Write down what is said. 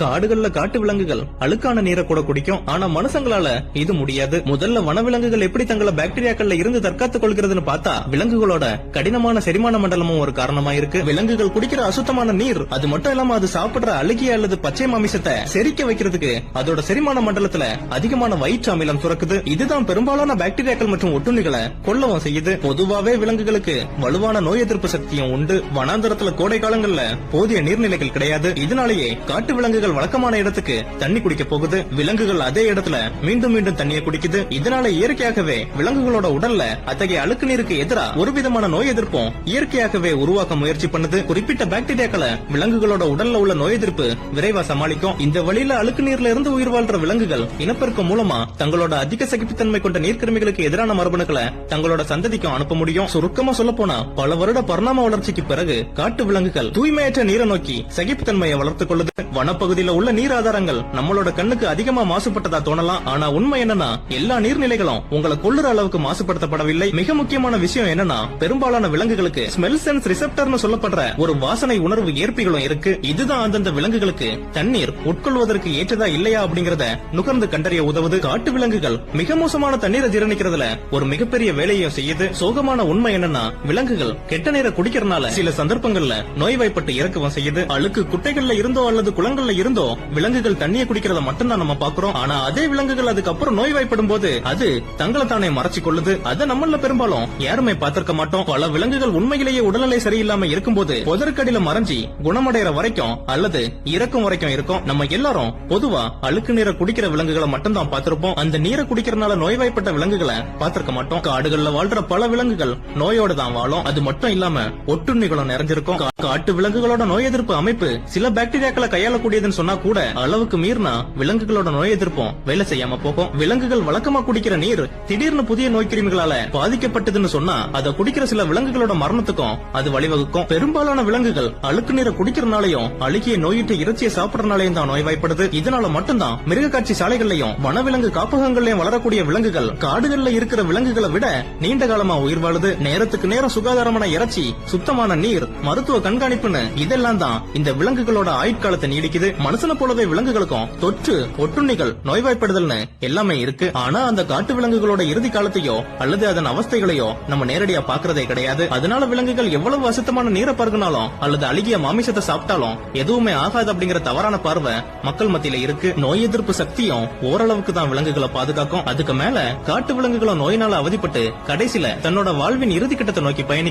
காடுகள்ல காட்டு விலங்குகள் அழுக்கான நீரை கூட குடிக்கும். ஆனா மனுஷங்களால இது முடியாது. முதல்ல வனவிலங்குகள் எப்படி தங்களை பாக்டீரியாக்கள்ல இருந்து தற்காத்துக் கொள்கிறதுன்னு பார்த்தா விலங்குகளோட கடினமான செரிமான மண்டலமும் ஒரு காரணமா இருக்கு. விலங்குகள் குடிக்கிற அசுத்தமான நீர் அது மட்டும் இல்லாம அது சாப்பிடுற அழுகிய அல்லது பச்சை மாமிசத்தை செரிக்க வைக்கிறதுக்கு அதோட செரிமான மண்டலத்துல அதிகமான வயிற்று அமிலம் சுரக்குது. இதுதான் பெரும்பாலான பாக்டீரியாக்கள் மற்றும் ஒட்டுண்ணிகளை கொல்லவும் செய்யுது. பொதுவாவே விலங்குகளுக்கு வலுவான நோய் எதிர்ப்பு சக்தியும் உண்டு. வனாந்தரத்துல கோடை காலங்கள்ல போதிய நீர்நிலைகள் கிடையாது. இதனாலேயே காட்டு விலங்குகள் வழக்கமான இடத்துக்கு தண்ணி குடிக்க போகுது. விலங்குகள் அதே இடத்துல மீண்டும் மீண்டும் தண்ணியை குடிக்குது. இதனால இயற்கையாகவே விலங்குகளோட உடல்ல அத்தகைய அழுக்கு நீருக்கு எதிராக ஒரு விதமான நோய் எதிர்ப்பும் இயற்கையாகவே உருவாக்க முயற்சி பண்ணுது. குறிப்பிட்ட பாக்டீரியாக்களை விலங்குகளோட உடல்ல உள்ள நோய் எதிர்ப்பு விரைவா சமாளிக்கும். இந்த வழியில அழுக்கு நீர்ல இருந்து உயிர் வாழ்ற விலங்குகள் இனப்பெருக்கம் மூலமா தங்களோட அதிக சகிப்புத்தன்மை கொண்ட நீர்க்கிருமிகளுக்கு எதிரான மரபணுக்களை தங்களோட சந்ததிக்கும் அனுப்ப முடியும். சுருக்கமா சொல்ல போனா பல வருட பரிணாம வளர்ச்சிக்கு பிறகு காட்டு விலங்குகள் தூய்மையற்ற நீரை நோக்கி சகிப்புத்தன்மையை வளர்த்துக் கொள்ளுது. பகுதியில உள்ள நீர் ஆதாரங்கள் நம்மளோட கண்ணுக்கு அதிகமா மாசுபட்டதா தோணலாம். ஆனா உண்மை என்னன்னா எல்லா நீர்நிலைகளும் உங்களை கொள்ளுற அளவுக்கு மாசுபடுத்தப்படவில்லை. மிக முக்கியமான விஷயம் என்னன்னா பெரும்பாலான விலங்குகளுக்கு ஸ்மெல் சென்ஸ் ரிசெப்டர்னு சொல்லப்படுற ஒரு வாசனை உணர்வு ஏற்பிகளும் இருக்கு. இதுதான் அந்தந்த விலங்குகளுக்கு தண்ணீர் உட்கொள்வதற்கு ஏற்றதா இல்லையா அப்படிங்கறத நுகர்ந்து கண்டறிய உதவுது. காட்டு விலங்குகள் மிக மோசமான தண்ணீரை ஜீரணிக்கிறதுல ஒரு மிகப்பெரிய வேலையை செய்யுது. சோகமான உண்மை என்னன்னா விலங்குகள் கெட்ட நீரை குடிக்கிறதுனால சில சந்தர்ப்பங்கள்ல நோய்வாய்ப்பட்டு இறக்கவும் செய்யுது. அழுக்கு குட்டைகள்ல இருந்தோ அல்லது குளங்கள்ல இருந்தோ விலங்குகள் தண்ணியை குடிக்கிறத மட்டும்தான் நம்ம பாக்குறோம் ஆனா அதே விலங்குகள் அதுக்கப்புறம் நோய்வாய்ப்படும் போது அது தங்களை தானே மறைச்சு கொள்ளுது. அதை நம்மள பெரும்பாலும் யாருமே பார்த்திருக்க மாட்டோம். பல விலங்குகள் உண்மையிலேயே உடல்நிலை சரியில்லாம இருக்கும்போது புதற்கடியில மறைஞ்சி குணமடைற வரைக்கும் அல்லது இறக்கும் வரைக்கும் இருக்கும். நம்ம எல்லாரும் பொதுவா அழுக்கு நீரை குடிக்கிற விலங்குகளை மட்டும்தான் பார்த்திருப்போம். அந்த நீரை குடிக்கிறதுனால நோய்வாய்ப்பட்ட விலங்குகளை பார்த்திருக்க மாட்டோம். காடுகள்ல வாழ்ற பல விலங்குகள் நோயோட தான் வாழும். அது மட்டும் இல்லாம ஒட்டுண்ணிகளும் நிறைஞ்சிருக்கும். காட்டு விலங்குகளோட நோய் எதிர்ப்பு அமைப்பு சில பாக்டீரியாக்களை கையாளக்கூடியதுன்னு சொன்னா கூட அளவுக்கு மீறினா விலங்குகளோட நோய் எதிர்ப்பும் வேலை செய்யாம போகும். விலங்குகள் வழக்கமா குடிக்கிற நீர் திடீர்னு புதிய நோய் கிருமிகளால பாதிக்கப்பட்டதுன்னு சொன்னா அதை குடிக்கிற சில விலங்குகளோட மரணத்துக்கும் அது வழிவகுக்கும். பெரும்பாலான விலங்குகள் அழுக்கு நீரை குடிக்கிறனாலையும் அழுகிய நோயிட்டு இறைச்சியை சாப்பிடறனாலையும் தான் நோய்வாய்ப்படுது இதனால மட்டும்தான் மிருக காட்சி சாலைகள்லயும் வனவிலங்கு காப்பகங்கள்லயும் வளரக்கூடிய விலங்குகள் காடுகள்ல இருக்கிற விலங்குகளை விட நீண்ட காலமா உயிர் வாழுது. நேரத்துக்கு நேரம் சுகாதாரமான இறைச்சி சுத்தமான நீர் மருத்துவ கண்காணிப்புன்னு இதெல்லாம் தான் இந்த விலங்குகளோட ஆயுட்காலத்தை நீடிக்குது. மனுஷனை போலவே விலங்குகளுக்கும் தொற்று ஒட்டுண்ணிகள் நோய்வாய்ப்படுதல்னு எல்லாமே இருக்கு. ஆனா அந்த காட்டு விலங்குகளோட இறுதி காலத்தையோ அல்லது அதன் அவஸ்தைகளையோ நம்ம நேரடியா பாக்குறதே கிடையாது. அதனால விலங்குகள் எவ்வளவு அசுத்தமான நீரை பருகினாலும் அல்லது அழுகிய மாமிசத்தை சாப்பிட்டாலும் எதுவுமே ஆகாது அப்படிங்கிற தவறான பார்வை மக்கள் மத்தியில இருக்கு. நோய் எதிர்ப்பு சக்தியும் ஓரளவுக்கு தான் விலங்குகளை பாதுகாக்கும். அதுக்கு மேல காட்டு விலங்குகளும் நோயினால அவதிப்பட்டு கடைசியில தன்னோட வாழ்வின் இறுதி கட்டத்தை நோக்கி பயணி